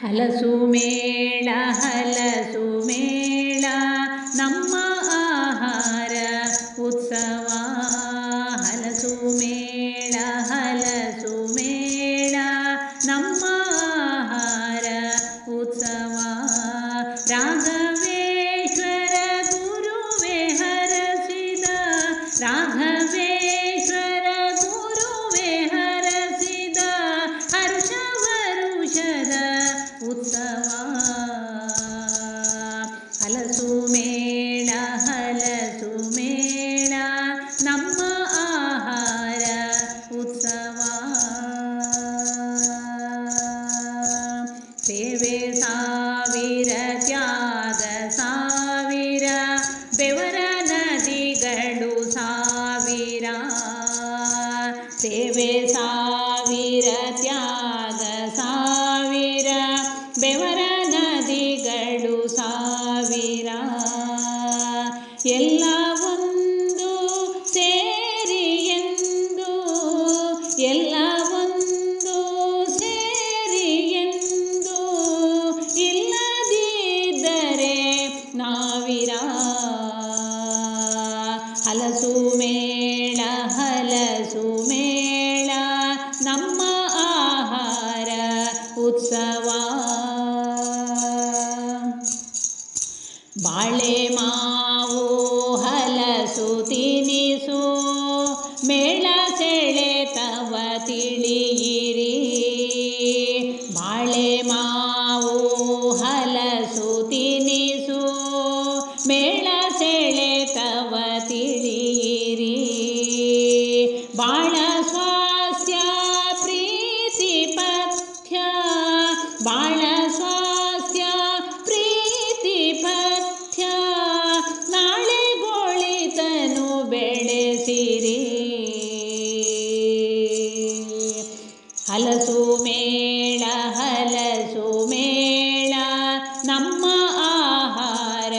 ಹಲಸು ಮೇಳ ಹಲಸು ಮೇಳ ನಮ್ಮ ಆಹಾರ ಉತ್ಸವ ಹಲಸು ಮೇಳ ಹಲಸು ಮೇಳ ನಮ್ಮ ಆಹಾರ ಉತ್ಸವ ನಾವು ಬಾಳ ಸ್ವಾಸ್ಥ್ಯ ಪ್ರೀತಿ ಪಥ್ಯ ನಾಳೆ ಗೋಳಿತನು ಬೆಳೆಸಿರಿ ಹಲಸು ಮೇಳ ಹಲಸು ಮೇಳ ನಮ್ಮ ಆಹಾರ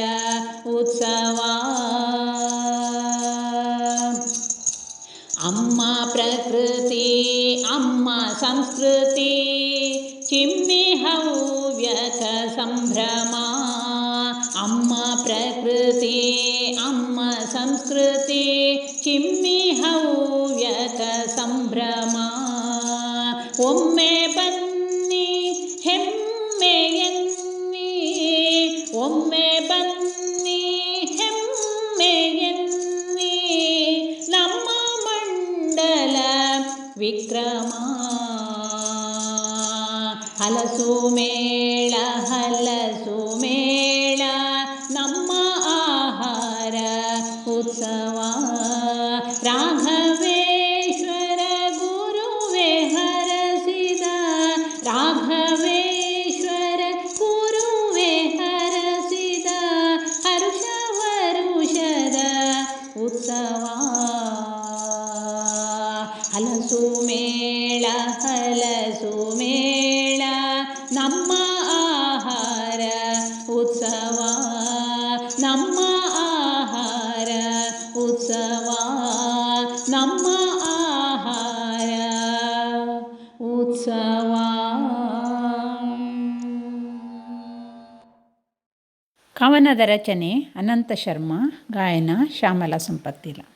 ಉತ್ಸವ ಅಮ್ಮ ಪ್ರಕೃತಿ ಅಮ್ಮ ಸಂಸ್ಕೃತಿ ಚಿಮ್ಮಿ ಹವ್ಯಕ ಸಂಭ್ರಮ ಅಮ್ಮ ಪ್ರಕೃತಿ ಅಮ್ಮ ಸಂಸ್ಕೃತಿ ಚಿಮ್ಮಿ ಹವ್ಯಕ ಸಂಭ್ರಮ ಒಮ್ಮೆ ಬನ್ನಿ ಹಲಸು ಮೇಳ ಹಲಸು ಮೇಳ, ನಮ್ಮ ಆಹಾರ ಉತ್ಸವ. ರಾಘವೇಶ್ವರ ಗುರುವೇ ಹರಸಿದ, ರಾಘವೇಶ್ವರ ಗುರುವೇ ಹರಸಿದ ಹರ್ಷವರುಷದ ಉತ್ಸವ. ಹಲಸು ಮೇಳ, ಹಲಸು ನಮ್ಮ ಆಹಾರ ಉತ್ಸವ. ನಮ್ಮ ಆಹಾರ ಉತ್ಸವ. ಕವನದ ರಚನೆ ಅನಂತ ಶರ್ಮಾ ಗಾಯನ ಶ್ಯಾಮಲಾ ಸಂಪತ್ತಿಲ.